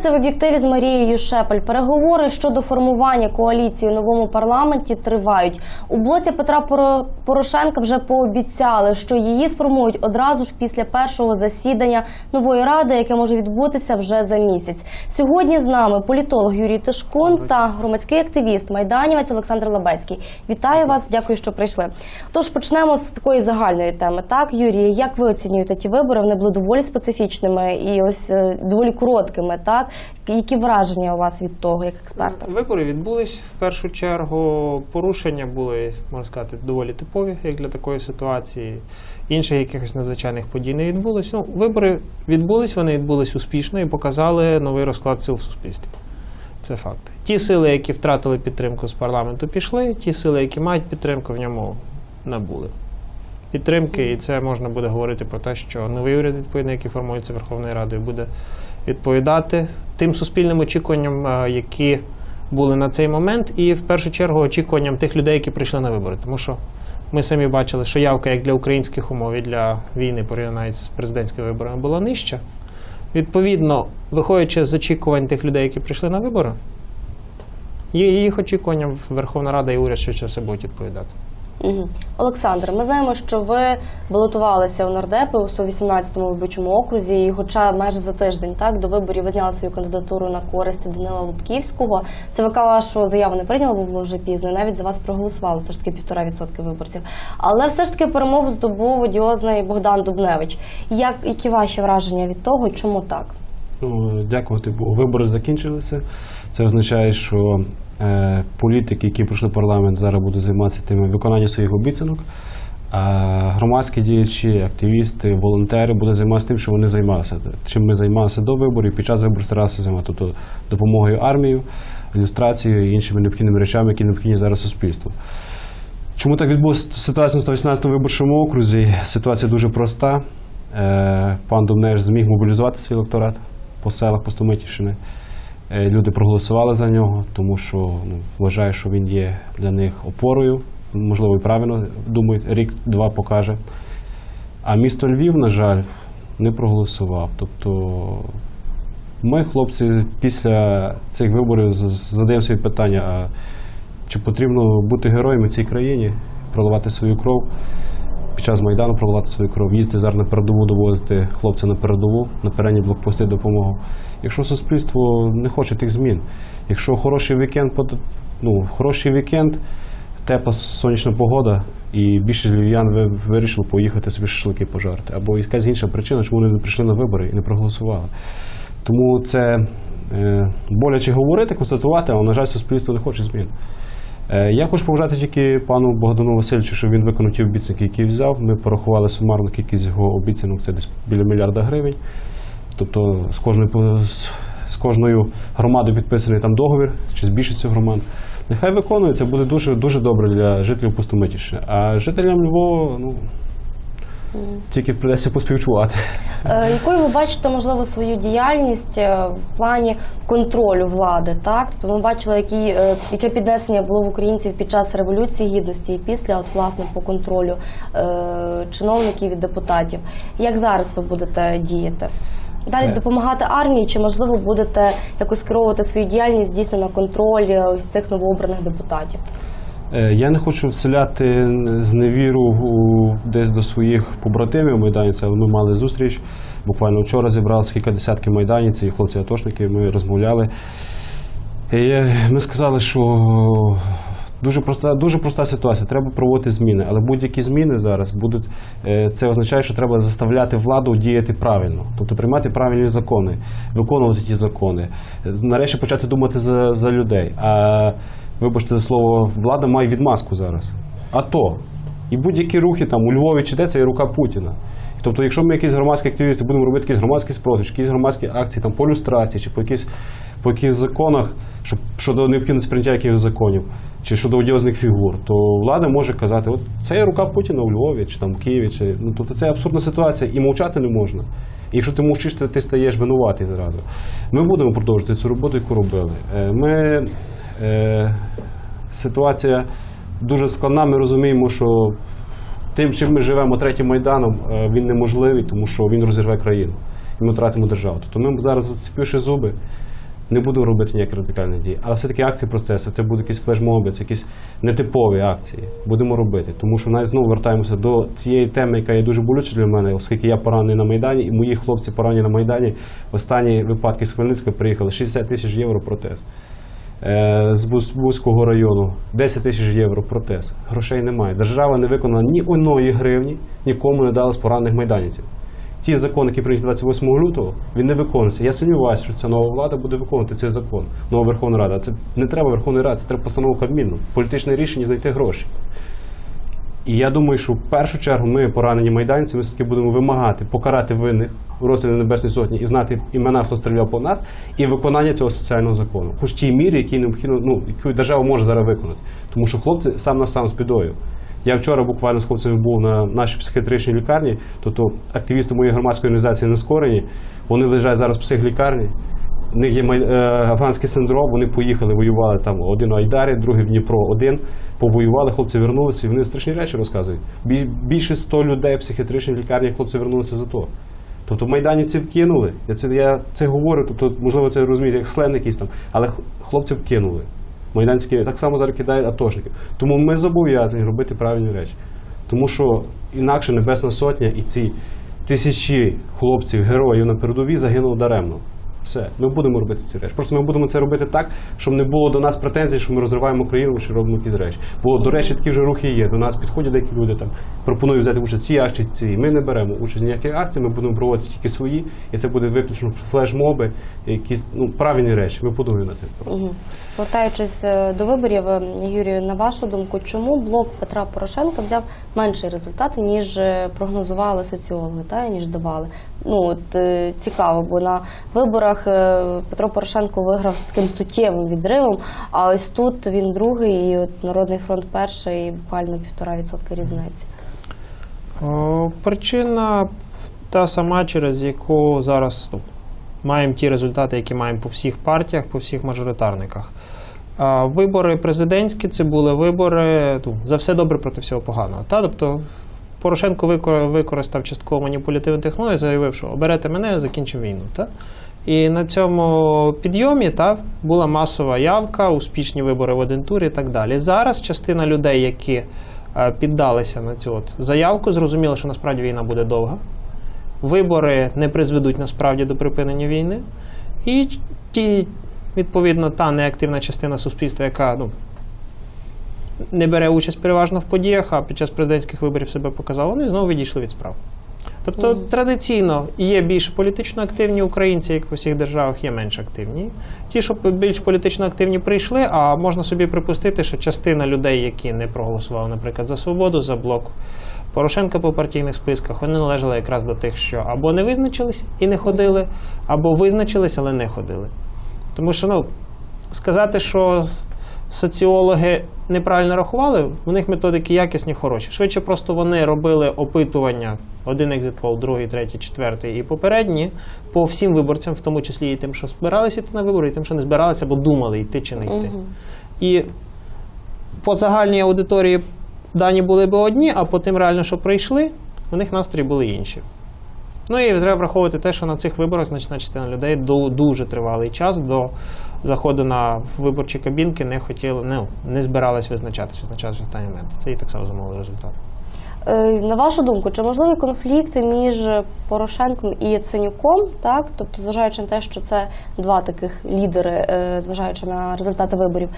Це в об'єктиві з Марією Шепель. Переговори щодо формування коаліції у новому парламенті тривають. У блоці Петра Поро- Порошенка вже пообіцяли, що її сформують одразу ж після першого засідання нової ради, яке може відбутися вже за місяць. Сьогодні з нами політолог Юрій Тишкун та громадський активіст майданівець Олександр Лабецький. Вітаю вас, дякую, що прийшли. Тож почнемо з такої загальної теми. Так, Юрій, як ви оцінюєте ті вибори? Вони були доволі специфічними і ось е, доволі короткими. Так, які враження у вас від того, як експерта? Вибори відбулись в першу чергу. Порушення були, можна сказати, доволі типові, як для такої ситуації. Інших якихось надзвичайних подій не відбулось. Ну, вибори відбулись, вони відбулись успішно і показали новий розклад сил в суспільстві. Це факт. Ті сили, які втратили підтримку з парламенту, пішли. Ті сили, які мають підтримку, в ньому набули. Підтримки, і це можна буде говорити про те, що новий уряд, відповідно, який формується Верховною Радою, буде відповідати тим суспільним очікуванням, е, які були на цей момент, і в першу чергу очікуванням тих людей, які прийшли на вибори. Тому що ми самі бачили, що явка як для українських умов і для війни, порівняно з президентськими виборами, була нижча. Відповідно, виходячи з очікувань тих людей, які прийшли на вибори, їх очікуванням Верховна Рада і уряд швидше все будуть відповідати. Олександр, ми знаємо, що ви балотувалися у нардепи у 118-му виборчому окрузі, і хоча майже за тиждень так до виборів ви зняли свою кандидатуру на користь Данила Лубківського. ЦВК вашу заяву не прийняло, бо було вже пізно. і Навіть за вас проголосувало все ж таки півтора відсотки виборців. Але все ж таки перемогу здобув одіозний Богдан Дубневич. Як які ваші враження від того? Чому так? Ну, дякувати Богу. Вибори закінчилися. Це означає, що е, політики, які пройшли парламент, зараз будуть займатися тим виконанням своїх обіцянок. А громадські діячі, активісти, волонтери будуть займатися тим, що вони займалися. Чим ми займалися до виборів, під час виборів старалися займатися, тобто допомогою армії, ілюстрацією і іншими необхідними речами, які необхідні зараз суспільству. Чому так відбулася ситуація на 118 виборчому окрузі? Ситуація дуже проста. Е, Пан Дубневич зміг мобілізувати свій електорат по селах Пустомитівщини. Е, Люди проголосували за нього, тому що ну, вважаю, що він є для них опорою. Можливо, і правильно думають, рік-два покаже. А місто Львів, на жаль, не проголосував. Тобто ми, хлопці, після цих виборів задаємо собі питання, а чи потрібно бути героями в цій країні, проливати свою кров, під час Майдану проливати свою кров, їздити зараз на передову, довозити хлопця на передову, на передні блокпости допомогу. Якщо суспільство не хоче тих змін, якщо хороший вікенд, ну, хороший вікенд, тепла сонячна погода, і більшість львів'ян вирішили поїхати собі шашлики пожарити, або якась інша причина, чому вони не прийшли на вибори і не проголосували. Тому це е, боляче говорити, констатувати, але, на жаль, суспільство не хоче змін. Е, Я хочу побажати тільки пану Богдану Васильовичу, що він виконав ті обіцянки, які взяв. Ми порахували сумарну кількість його обіцянок, це десь біля мільярда гривень. Тобто з кожною, з кожною громадою підписаний там договір, чи з більшістю громад. Нехай виконується, буде дуже, дуже добре для жителів Пустомитівщини. А жителям Львова, ну, тільки придеться поспівчувати. Е, Якою ви бачите, можливо, свою діяльність е, в плані контролю влади? Так, тобто ми бачили, які, е, яке піднесення було в українців під час революції гідності і після, от власне по контролю е, чиновників і депутатів. Як зараз ви будете діяти? Далі допомагати армії, чи можливо будете якось керувати свою діяльність дійсно на контроль ось цих новообраних депутатів? Е, Я не хочу вселяти зневіру десь до своїх побратимів майданців, але ми мали зустріч. Буквально вчора зібралися кілька десятків майданців, і хлопці атошники, ми розмовляли. І ми сказали, що дуже проста, дуже проста ситуація, треба проводити зміни. Але будь-які зміни зараз будуть, е, це означає, що треба заставляти владу діяти правильно, тобто приймати правильні закони, виконувати ті закони, Е, нарешті почати думати за, за людей. А вибачте за слово, влада має відмазку зараз. А то. І будь-які рухи там у Львові чи де це є рука Путіна. Тобто, якщо ми якісь громадські активісти будемо робити якісь громадські спротив, якісь громадські акції там, по люстрації, чи по якісь, по якихось законах, щоб, щодо необхідності прийняття якихось законів, чи щодо одіозних фігур, то влада може казати, от це є рука Путіна у Львові, чи там в Києві, чи ну тобто це абсурдна ситуація, і мовчати не можна. І якщо ти мовчиш, то ти стаєш винуватий зразу. Ми будемо продовжувати цю роботу, яку робили. Е, Ми ситуація дуже складна. Ми розуміємо, що тим, чим ми живемо третім майданом, е, він неможливий, тому що він розірве країну. І ми втратимо державу. Тобто ми зараз, заціпивши зуби, не будемо робити ніякі радикальні дії. Але все-таки акції процесу, це будуть якісь флешмоби, це якісь нетипові акції. Будемо робити. Тому що навіть знову вертаємося до цієї теми, яка є дуже болюча для мене, оскільки я поранений на Майдані, і мої хлопці поранені на Майдані. В останні випадки з Хмельницька приїхали 60 тисяч євро протез. Е, З Бузького району 10 тисяч євро протез. Грошей немає. Держава не виконала ні одної гривні, нікому не дала з поранених майданців. Ті закони, які прийняті 28 лютого, він не виконується. Я сумніваюся, що ця нова влада буде виконувати цей закон. Нова Верховна Рада. Це не треба Верховної Ради, це треба постанову Кабміну. Політичне рішення знайти гроші. І я думаю, що в першу чергу ми, поранені майданці, ми все-таки будемо вимагати покарати винних у розстрілі Небесної Сотні і знати імена, хто стріляв по нас, і виконання цього соціального закону. Хоч тій мірі, якій необхідно, ну, яку держава може зараз виконати. Тому що хлопці сам на сам з бідою. Я вчора буквально з хлопцями був на нашій психіатричній лікарні, тобто активісти моєї громадської організації Нескорені, вони лежать зараз в психлікарні. У них є е, афганський синдром, вони поїхали, воювали там один у Айдарі, другий в Дніпро, один повоювали, хлопці вернулися, і вони страшні речі розказують. Більше 100 людей в психіатричній лікарні хлопці вернулися за то. Тобто майданівці вкинули. Я це, я це говорю, тобто, можливо, це розумієте, як слен якийсь там, але х- хлопців вкинули. Майданські так само зараз кидають атошників. Тому ми зобов'язані робити правильні речі. Тому що інакше Небесна Сотня і ці тисячі хлопців, героїв на передовій загинули даремно. Все, ми будемо робити ці речі. Просто ми будемо це робити так, щоб не було до нас претензій, що ми розриваємо країну чи робимо якісь речі. Бо, до речі, такі вже рухи є. До нас підходять деякі люди там пропонують взяти участь в цій акції. Цій. Ми не беремо участь в ніяких акцій, ми будемо проводити тільки свої, і це буде виключно флешмоби, якісь ну, правильні речі. Ми подумаємо над тим. просто. Е, до виборів, е, Юрію, на вашу думку, чому блок Петра Порошенка взяв менший результат, ніж е, прогнозували соціологи, та ніж давали? Ну от цікаво, бо на виборах е, Петро Порошенко виграв з таким суттєвим відривом. А ось тут він другий, і от Народний фронт перший, і буквально півтора відсотка різниці. Причина та сама, через яку зараз ну, маємо ті результати, які маємо по всіх партіях, по всіх мажоритарниках. А, Вибори президентські це були вибори ну, за все добре проти всього поганого. Та? Тобто Порошенко використав частково маніпулятивну технологію, заявив, що оберете мене, закінчимо війну. Та? І на цьому підйомі та, була масова явка, успішні вибори в один тур і так далі. Зараз частина людей, які е, піддалися на цю от заявку, зрозуміли, що насправді війна буде довга. Вибори не призведуть насправді до припинення війни. І ті, відповідно, та неактивна частина суспільства, яка ну, не бере участь переважно в подіях, а під час президентських виборів себе показала, вони знову відійшли від справ. Тобто традиційно є більш політично активні українці, як в усіх державах, є менш активні. Ті, що більш політично активні, прийшли, а можна собі припустити, що частина людей, які не проголосували, наприклад, за свободу, за блок Порошенка по партійних списках, вони належали якраз до тих, що або не визначились і не ходили, або визначились, але не ходили. Тому що ну, сказати, що соціологи неправильно рахували, у них методики якісні, хороші. Швидше просто вони робили опитування, один екзитпол, другий, третій, четвертий і попередні по всім виборцям, в тому числі і тим, що збиралися йти на вибори, і тим, що не збиралися, або думали йти чи не йти. Мгм. І по загальній аудиторії дані були б одні, а по тим реально, що прийшли, у них настрої були інші. Ну і треба враховувати те, що на цих виборах значна частина людей до дуже тривалий час до заходу на виборчі кабінки не хотіли, ну, не збиралась визначатись, визначатись в останній момент. Це і так само замовили результат. Е, На вашу думку, чи можливі конфлікти між Порошенком і Яценюком, так? Тобто, зважаючи на те, що це два таких лідери, е, зважаючи на результати виборів.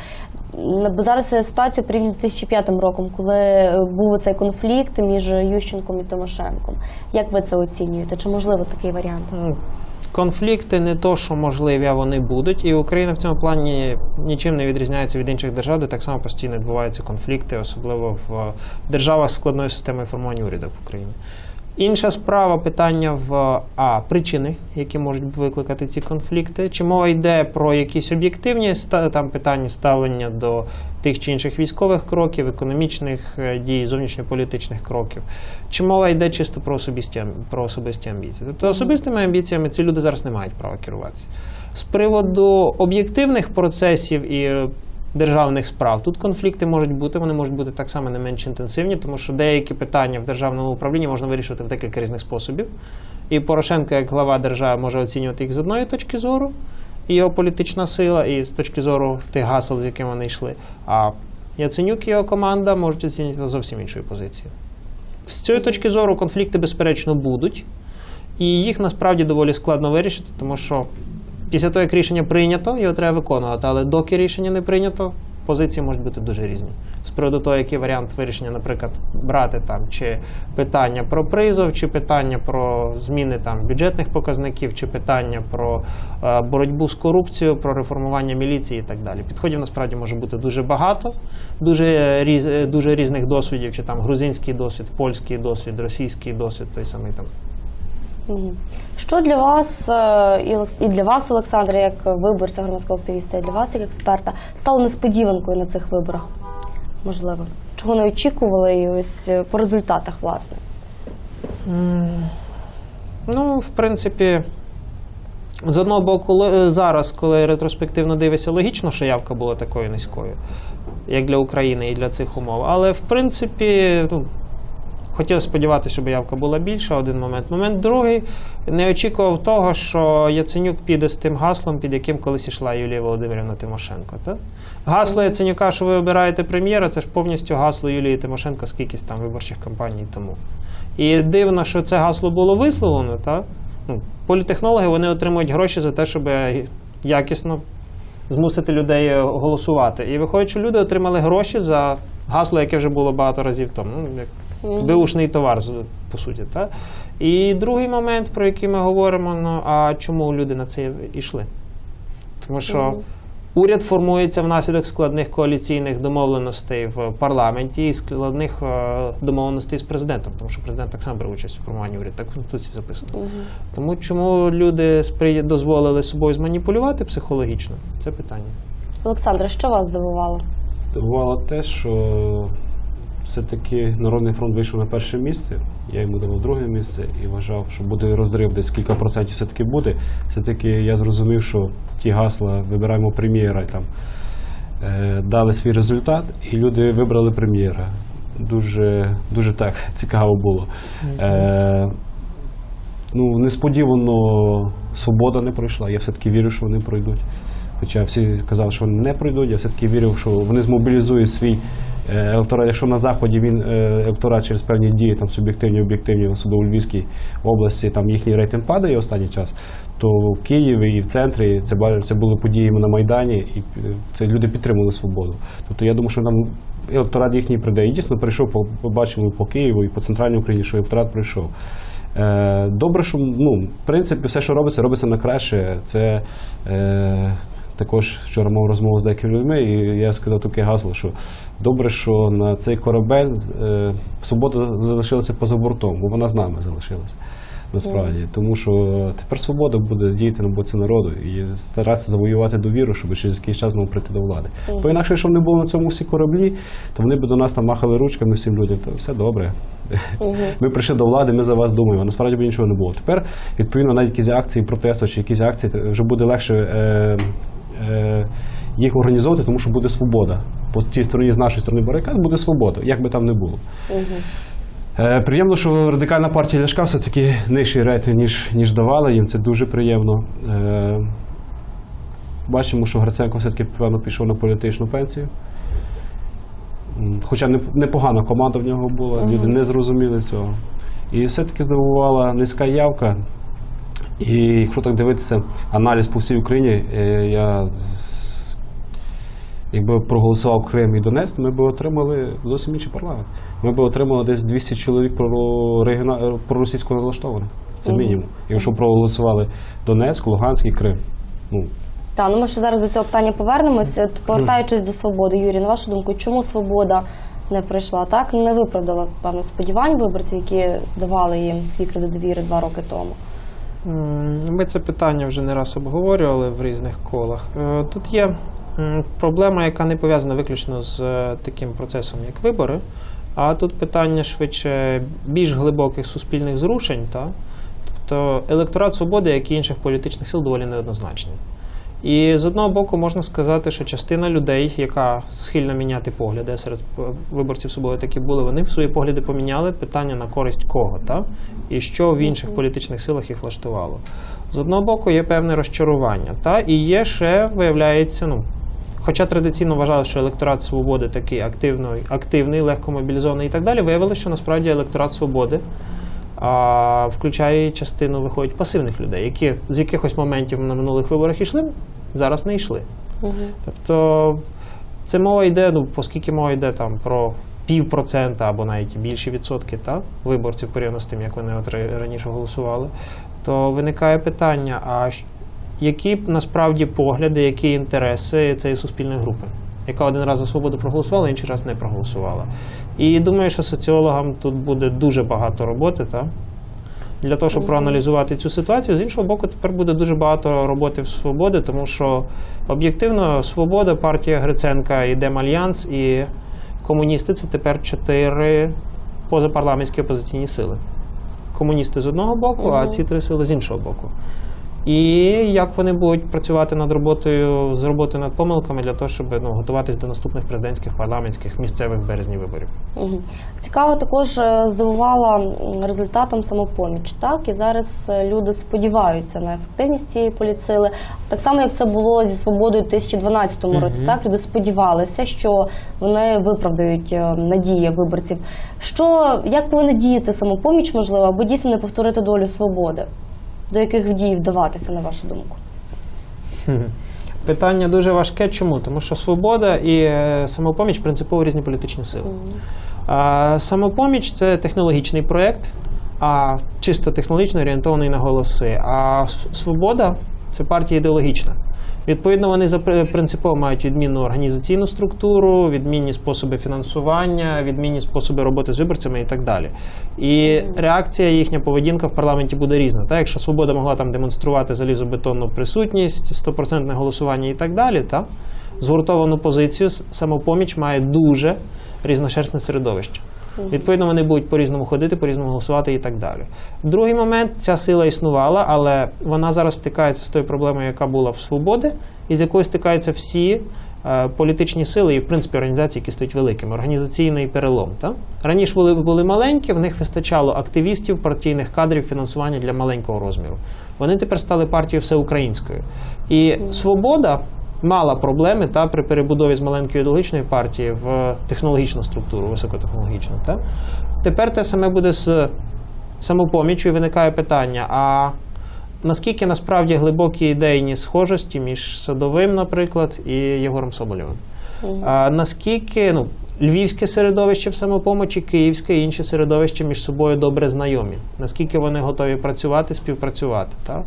Бо зараз ситуацію порівнюю з 2005 роком, коли е, був цей конфлікт між Ющенком і Тимошенком. Як ви це оцінюєте? Чи можливо такий варіант? Конфлікти не то, що можливі, а вони будуть. І Україна в цьому плані нічим не відрізняється від інших держав, де так само постійно відбуваються конфлікти, особливо в державах з складною системою формування уряду в Україні. Інша справа питання в а причини, які можуть викликати ці конфлікти. Чи мова йде про якісь об'єктивні там питання ставлення до тих чи інших військових кроків, економічних е, дій, зовнішньополітичних кроків? Чи мова йде чисто про особисті, про особисті амбіції? Тобто особистими амбіціями ці люди зараз не мають права керуватися. З приводу об'єктивних процесів і державних справ. Тут конфлікти можуть бути, вони можуть бути так само не менш інтенсивні, тому що деякі питання в державному управлінні можна вирішувати в декілька різних способів. І Порошенко, як глава держави, може оцінювати їх з одної точки зору, його політична сила, і з точки зору тих гасел, з якими вони йшли. А Яценюк і його команда можуть оцінювати зовсім іншою позицією. З цієї точки зору конфлікти, безперечно, будуть, і їх насправді доволі складно вирішити, тому що після того, як рішення прийнято, його треба виконувати. Але доки рішення не прийнято, позиції можуть бути дуже різні. З приводу того, який варіант вирішення, наприклад, брати там чи питання про призов, чи питання про зміни там бюджетних показників, чи питання про е, боротьбу з корупцією, про реформування міліції і так далі. Підходів насправді може бути дуже багато, дуже різ, дуже різних досвідів, чи там грузинський досвід, польський досвід, російський досвід, той самий там. Що для вас е, і для вас, Олександре, як виборця громадського активіста, і для вас як експерта, стало несподіванкою на цих виборах? Можливо, чого не очікували, ось е, по результатах, власне. Ну, в принципі, з одного боку, ле- зараз, коли ретроспективно дивишся, логічно, що явка була такою низькою, як для України і для цих умов. Але в принципі, ну, хотілося сподіватися, щоб явка була більша. Один момент. Момент другий не очікував того, що Яценюк піде з тим гаслом, під яким колись йшла Юлія Володимирівна Тимошенко. Та? Гасло Яценюка, що ви обираєте прем'єра, це ж повністю гасло Юлії Тимошенко з кількість там виборчих кампаній тому. І дивно, що це гасло було висловлено. Та? Ну, політехнологи вони отримують гроші за те, щоб якісно змусити людей голосувати. І виходить, що люди отримали гроші за гасло, яке вже було багато разів тому. Ну, як беушний товар, по суті. Та? І другий момент, про який ми говоримо, ну а чому люди на це йшли? Тому що уряд формується внаслідок складних коаліційних домовленостей в парламенті і складних е, домовленостей з президентом, тому що президент так само бере участь у формуванні уряду, так в Конституції записано. Тому чому люди дозволили собою зманіпулювати психологічно? Це питання. Олександре, що вас здивувало? Здивувало те, що все-таки Народний фронт вийшов на перше місце. Я йому давав друге місце і вважав, що буде розрив, десь кілька процентів все-таки буде. Все-таки я зрозумів, що ті гасла вибираємо прем'єра там е, дали свій результат, і люди вибрали прем'єра. Дуже, дуже так цікаво було. Е, ну, несподівано свобода не пройшла. Я все-таки вірю, що вони пройдуть. Хоча всі казали, що вони не пройдуть, я все-таки вірив, що вони змобілізують свій е, електорат. Якщо на Заході він е, електорат через певні дії, там суб'єктивні, об'єктивні, особливо у Львівській області, там їхній рейтинг падає останній час, то в Києві і в центрі це, це були події на Майдані, і це люди підтримали свободу. Тобто я думаю, що там електорат їхній прийде. І дійсно прийшов, по- побачили по Києву і по центральній Україні, що електорат прийшов. Е, добре, що ну, в принципі все, що робиться, робиться на краще. Це е, також вчора мав розмову з деякими людьми, і я сказав таке гасло, що добре, що на цей корабель е, свобода залишилася поза бортом, бо вона з нами залишилася. Насправді, тому що тепер свобода буде діяти на боці народу і старатися завоювати довіру, щоб через якийсь час знову прийти до влади. Бо інакше, якщо б не було на цьому всі кораблі, то вони б до нас там махали ручками всім людям. То все добре. Ми прийшли до влади, ми за вас думаємо. Насправді б нічого не було. Тепер, відповідно, навіть якісь акції протесту чи якісь акції вже буде легше е, їх організовувати, тому що буде свобода. По тій стороні, з нашої сторони барикад буде свобода, як би там не було. Е, Приємно, що радикальна партія Ляшка все-таки нижчий рейтинг, ніж, ніж давали їм. Це дуже приємно. Е, Бачимо, що Гриценко все-таки певно пішов на політичну пенсію. Хоча непогана команда в нього була, люди не зрозуміли цього. І все-таки здивувала низька явка. І якщо так дивитися аналіз по всій Україні, е, я якби проголосував Крим і Донецьк, ми б отримали зовсім інший парламент. Ми б отримали десь 200 чоловік проросійсько налаштованих. Це мінімум. Якщо проголосували Донецьк, Луганськ і Крим. Ну, Та ну ми ще зараз до цього питання повернемось. Повертаючись до свободи, Юрій, на вашу думку, чому свобода не прийшла? Так не виправдала певно сподівань виборців, які давали їм свій кредит довіри два роки тому. Ми це питання вже не раз обговорювали в різних колах. Е, Тут є проблема, яка не пов'язана виключно з е, таким процесом, як вибори, а тут питання швидше більш глибоких суспільних зрушень. Та? Тобто електорат свободи, як і інших політичних сил, доволі неоднозначний. І з одного боку можна сказати, що частина людей, яка схильна міняти погляди, серед виборців свободи такі були, вони свої погляди поміняли питання на користь кого, та? і що в інших політичних силах їх влаштувало. З одного боку, є певне розчарування, та? і є ще, виявляється, ну, Хоча традиційно вважали, що електорат свободи такий активний, активний, легко мобілізований і так далі, виявилося, що насправді електорат свободи а, включає і частину виходить пасивних людей, які з якихось моментів на минулих виборах йшли, зараз не йшли. Тобто це мова йде, ну, оскільки мова йде там про пів процента або навіть більші відсотки та, виборців порівняно з тим, як вони от раніше голосували, то виникає питання: а які насправді погляди, які інтереси цієї суспільної групи, яка один раз за свободу проголосувала, інший раз не проголосувала. І думаю, що соціологам тут буде дуже багато роботи, та? для того, щоб проаналізувати цю ситуацію. З іншого боку, тепер буде дуже багато роботи в свободи, тому що об'єктивно свобода, партія Гриценка і Демальянс і комуністи це тепер чотири позапарламентські опозиційні сили. Комуністи з одного боку, а ці три сили з іншого боку. І як вони будуть працювати над роботою з роботи над помилками для того, щоб ну, готуватись до наступних президентських, парламентських, місцевих в березні виборів. Мгм. Цікаво, також е, здивувала результатом самопоміч. Так і зараз е, люди сподіваються на ефективність цієї політсили. Так само, як це було зі свободою у 2012 році. Так люди сподівалися, що вони виправдають е, надії виборців. Що як повинна діяти самопоміч, можливо, аби дійсно не повторити долю свободи? До яких дій вдаватися, на вашу думку? Питання дуже важке. Чому? Тому що свобода і е, самопоміч принципово різні політичні сили. А, самопоміч це технологічний проєкт, а чисто технологічно орієнтований на голоси. А свобода це партія ідеологічна. Відповідно, вони за принципово мають відмінну організаційну структуру, відмінні способи фінансування, відмінні способи роботи з виборцями і так далі. І реакція, їхня поведінка в парламенті буде різна. Так, якщо свобода могла там демонструвати залізобетонну присутність, стопроцентне голосування і так далі, та згуртовану позицію, самопоміч має дуже різношерстне середовище. Відповідно, вони будуть по-різному ходити, по-різному голосувати і так далі. Другий момент ця сила існувала, але вона зараз стикається з тою проблемою, яка була в свободи, і з якою стикаються всі е, політичні сили і, в принципі, організації, які стають великими. Організаційний перелом. Та? Раніше були, були маленькі, в них вистачало активістів, партійних кадрів, фінансування для маленького розміру. Вони тепер стали партією всеукраїнською. І свобода мала проблеми та при перебудові з маленької ідеологічної партії в технологічну структуру, високотехнологічну. Та? Тепер те саме буде з самопоміччю, і виникає питання: а наскільки насправді глибокі ідейні схожості між Садовим, наприклад, і Єгором Соболєвим? А, наскільки ну, львівське середовище в самопомочі, київське і інші середовища між собою добре знайомі? Наскільки вони готові працювати, співпрацювати? Та?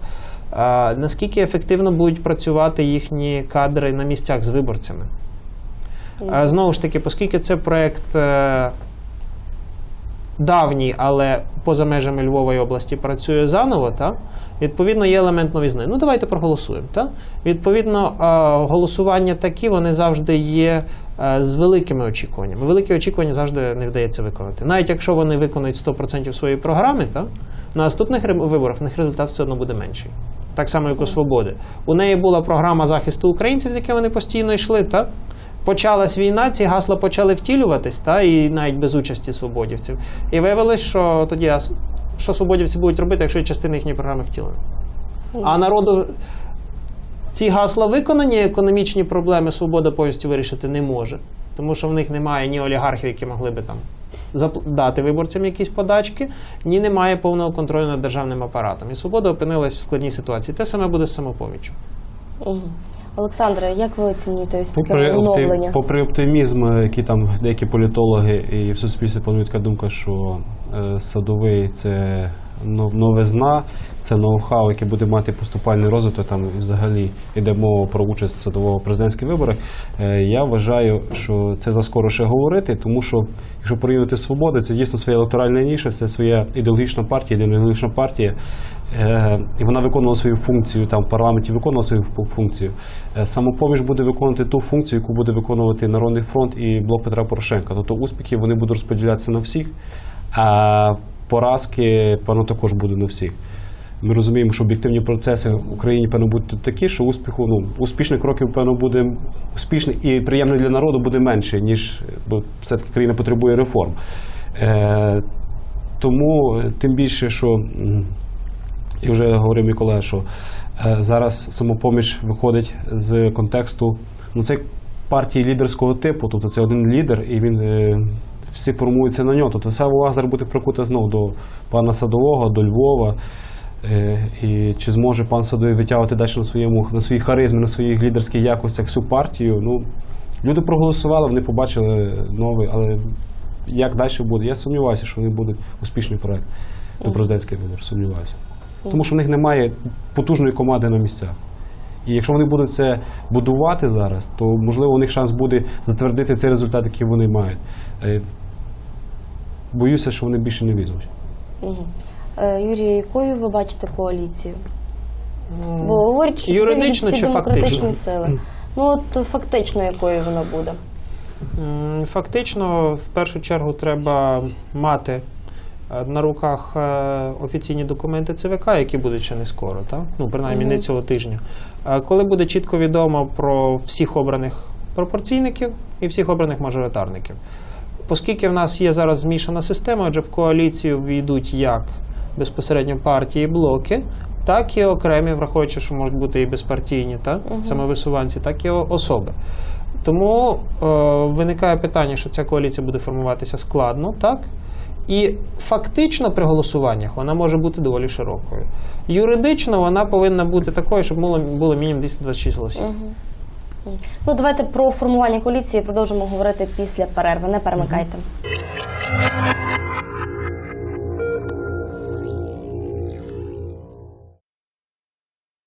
Наскільки ефективно будуть працювати їхні кадри на місцях з виборцями? Знову ж таки, оскільки це проект е, давній, але поза межами Львової області працює заново, та? відповідно є елемент новізни. Ну, давайте проголосуємо. Та? Відповідно, голосування такі, вони завжди є е, з великими очікуваннями. Великі очікування завжди не вдається виконати. Навіть якщо вони виконують 100% своєї програми, та? на наступних виборах в них результат все одно буде менший. Так само, як у свободи. У неї була програма захисту українців, з якими вони постійно йшли. Та? Почалась війна, ці гасла почали втілюватись, та, і навіть без участі свободівців. І виявилось, що тоді що свободівці будуть робити, якщо частина їхньої програми втілена. А народу ці гасла виконані, економічні проблеми свобода повністю вирішити не може. Тому що в них немає ні олігархів, які могли би там дати виборцям якісь подачки, ні немає повного контролю над державним апаратом. І свобода опинилась в складній ситуації. Те саме буде з самопоміччю. Олександре, як ви оцінюєте ось таке Попри, опти- оновлення? попри оптимізм, який там деякі політологи і в суспільстві панує така думка, що е, садовий це нов- новизна, це ноу-хау, який буде мати поступальний розвиток. Там взагалі йде мова про участь садового президентських виборах. Е, я вважаю, що це заскоро ще говорити, тому що якщо порівнювати свободу, це дійсно своя електоральна ніша, це своя ідеологічна партія, ідеологічна партія. Е, і вона виконувала свою функцію там в парламенті, виконувала свою функцію. Е, Самопоміч буде виконувати ту функцію, яку буде виконувати Народний фронт і блок Петра Порошенка. Тобто успіхи вони будуть розподілятися на всіх, а поразки, певно, також будуть на всіх. Ми розуміємо, що об'єктивні процеси в Україні певно будуть такі, що успіху, ну успішних кроків, певно, буде успішних і приємних для народу буде менше, ніж бо все-таки країна потребує реформ. Е, тому тим більше, що і вже говорив мій що е, зараз самопоміч виходить з контексту ну, це партії лідерського типу, тобто це один лідер, і він е, всі формуються на нього. Тобто вся увага зараз буде прикута знову до пана Садового, до Львова. Е, і чи зможе пан Садовий витягувати далі на своєму на своїй харизмі, на своїх лідерських якостях всю партію? Ну люди проголосували, вони побачили новий, але як далі буде? Я сумніваюся, що вони будуть успішний проект до президентських виборів. Сумніваюся. Тому що в них немає потужної команди на місцях. І якщо вони будуть це будувати зараз, то можливо у них шанс буде затвердити цей результат, який вони мають. Е, Боюся, що вони більше не візьмуть. Е, якою ви бачите коаліцію? Бо говорять, що Юридично всі чи демократичні фактично? сили. Ну от фактично, якою вона буде. Фактично, в першу чергу треба мати е, на руках е, офіційні документи ЦВК, які будуть ще не скоро, так? ну принаймні не цього тижня. Коли буде чітко відомо про всіх обраних пропорційників і всіх обраних мажоритарників. Оскільки в нас є зараз змішана система, адже в коаліцію війдуть як безпосередньо партії, блоки, так і окремі, враховуючи, що можуть бути і безпартійні та самовисуванці, так і особи. Тому е, виникає питання, що ця коаліція буде формуватися складно, так? І фактично при голосуваннях вона може бути доволі широкою. Юридично вона повинна бути такою, щоб було, було мінімум 226 голосів. Ну давайте про формування коаліції продовжимо говорити після перерви. Не перемикайте.